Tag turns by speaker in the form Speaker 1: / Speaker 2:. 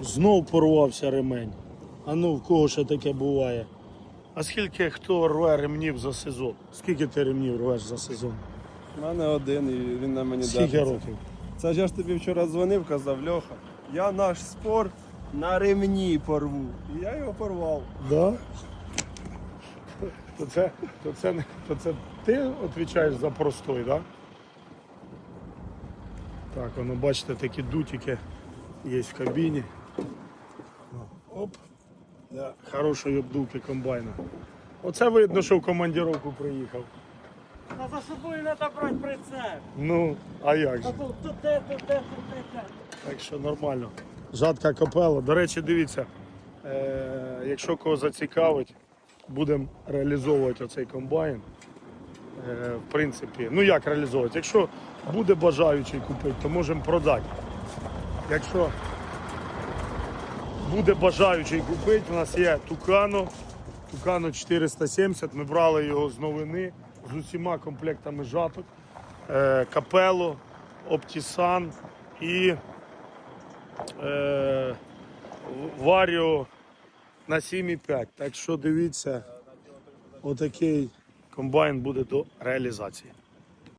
Speaker 1: Знов порвався ремень. А ну в кого ще таке буває? А скільки хто рве ремнів за сезон? Скільки ти ремнів рвеш за сезон?
Speaker 2: У мене один і він на мені
Speaker 1: Скільки років?
Speaker 2: Це ж я ж тобі вчора дзвонив, казав, Льоха, я наш спор на ремні порву. І я його порвав.
Speaker 1: Да? То це, то це, не- то це ти відповідаєш за простой, так? Да? Так, воно бачите, такі дутики є в кабіні. Оп. Да, хорошої обдувки комбайна. Оце видно, що в командировку приїхав.
Speaker 3: А за собою треба брати прицеп.
Speaker 1: Ну, а як же?
Speaker 3: Тут.
Speaker 1: Так що нормально. Жатка капела. До речі, дивіться, е, якщо кого зацікавить, будемо реалізовувати оцей комбайн. Е, в принципі, ну як реалізовувати? Якщо буде бажаючий купити, то можемо продати. Якщо буде бажаючий купити, у нас є Тукано, Тукано 470, ми брали його з новини з усіма комплектами жаток, е, капело, Оптісан і е, Варіо на 7,5. Так що дивіться, отакий комбайн буде до реалізації.